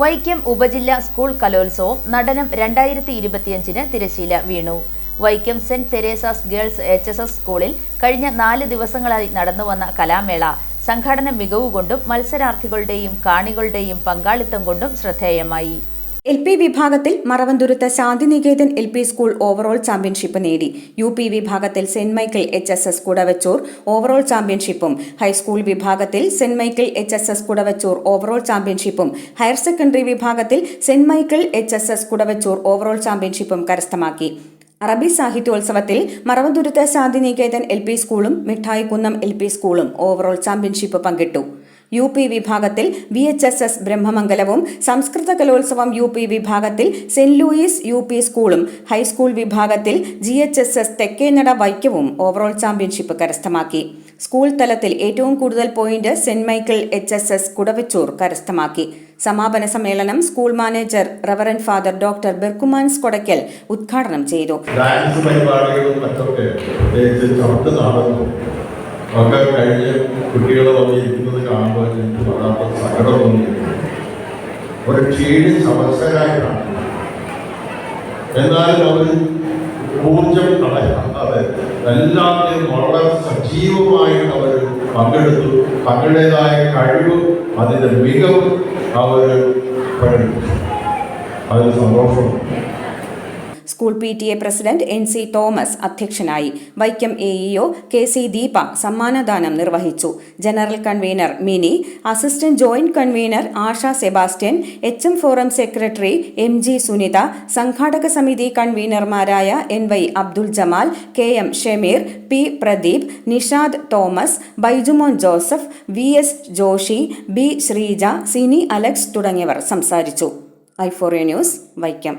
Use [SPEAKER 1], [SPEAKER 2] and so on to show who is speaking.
[SPEAKER 1] വൈക്കം ഉപജില്ലാ സ്കൂൾ കലോത്സവം നടനം രണ്ടായിരത്തി ഇരുപത്തിയഞ്ചിന് തിരശീല വീണു. Vaikom Saint Theresa's girls H S S സ്കൂളിൽ കഴിഞ്ഞ നാല് ദിവസങ്ങളായി നടന്നുവന്ന കലാമേള സംഘാടന മികവുകൊണ്ടും മത്സരാർത്ഥികളുടെയും കാണികളുടെയും പങ്കാളിത്തം കൊണ്ടും ശ്രദ്ധേയമായി.
[SPEAKER 2] എൽ പി വിഭാഗത്തിൽ Maravanthuruthu Shantiniketan L P school overall championship നേടി. യു പി വിഭാഗത്തിൽ Saint Michael H S S Kudavechoor overall ചാമ്പ്യൻഷിപ്പും. High school വിഭാഗത്തിൽ Saint Michael H S S Kudavechoor overall ചാമ്പ്യൻഷിപ്പും. Higher secondary വിഭാഗത്തിൽ Saint Michael H S S Kudavechoor overall ചാമ്പ്യൻഷിപ്പും കരസ്ഥമാക്കി. അറബി സാഹിത്യോത്സവത്തിൽ Maravanthuruthu Shantiniketan L P സ്കൂളും Mithayikunnam L P സ്കൂളും overall championship പങ്കിട്ടു. U P വിഭാഗത്തിൽ V H S S ബ്രഹ്മമംഗലവും സംസ്കൃത കലോത്സവം യു പി വിഭാഗത്തിൽ സെന്റ് ലൂയിസ് യു പി സ്കൂളും ഹൈസ്കൂൾ വിഭാഗത്തിൽ G H S S Thekkenada വൈക്കവും overall championship കരസ്ഥമാക്കി. സ്കൂൾ തലത്തിൽ ഏറ്റവും കൂടുതൽ point Saint Michael H S S Kudavechoor കരസ്ഥമാക്കി. സമാപന സമ്മേളനം school manager Reverend Father doctor Berchmans Kodackal ഉദ്ഘാടനം ചെയ്തു.
[SPEAKER 3] ഒക്കെ കഴിഞ്ഞ് കുട്ടികളെ വന്നിരിക്കുന്നത് കാണുമ്പോൾ എനിക്ക് വല്ലാത്ത സങ്കടം തോന്നിയിരുന്നു ഒരു ക്ഷീണി സമസ്തരായിട്ടാണ് എന്നാലും അവർ ഊർജം കളയാതെ എല്ലാത്തിനും വളരെ സജീവമായിട്ട് അവർ പങ്കെടുത്തു. തങ്ങളുടേതായ കഴിവ് അതിന്റെ മികവ് അവർ പ്രകടിപ്പിച്ചു. അതിൽ സന്തോഷമുണ്ട്.
[SPEAKER 2] School P T A president N C Thomas അധ്യക്ഷനായി. Vaikom A EO K C Deepa സമ്മാനദാനം നിർവഹിച്ചു. General convener Mini assistant joint convener Asha Sebastian H M forum secretary M G Sunitha സംഘാടക സമിതി കൺവീനർമാരായ N Y Abdul Jamal K M Shameer P Pradeep Nishad Thomas Baijumon Joseph V S Joshi B Sreeja Sini Alex തുടങ്ങിയവർ സംസാരിച്ചു. ഐ ഫോറിയ news Vaikom.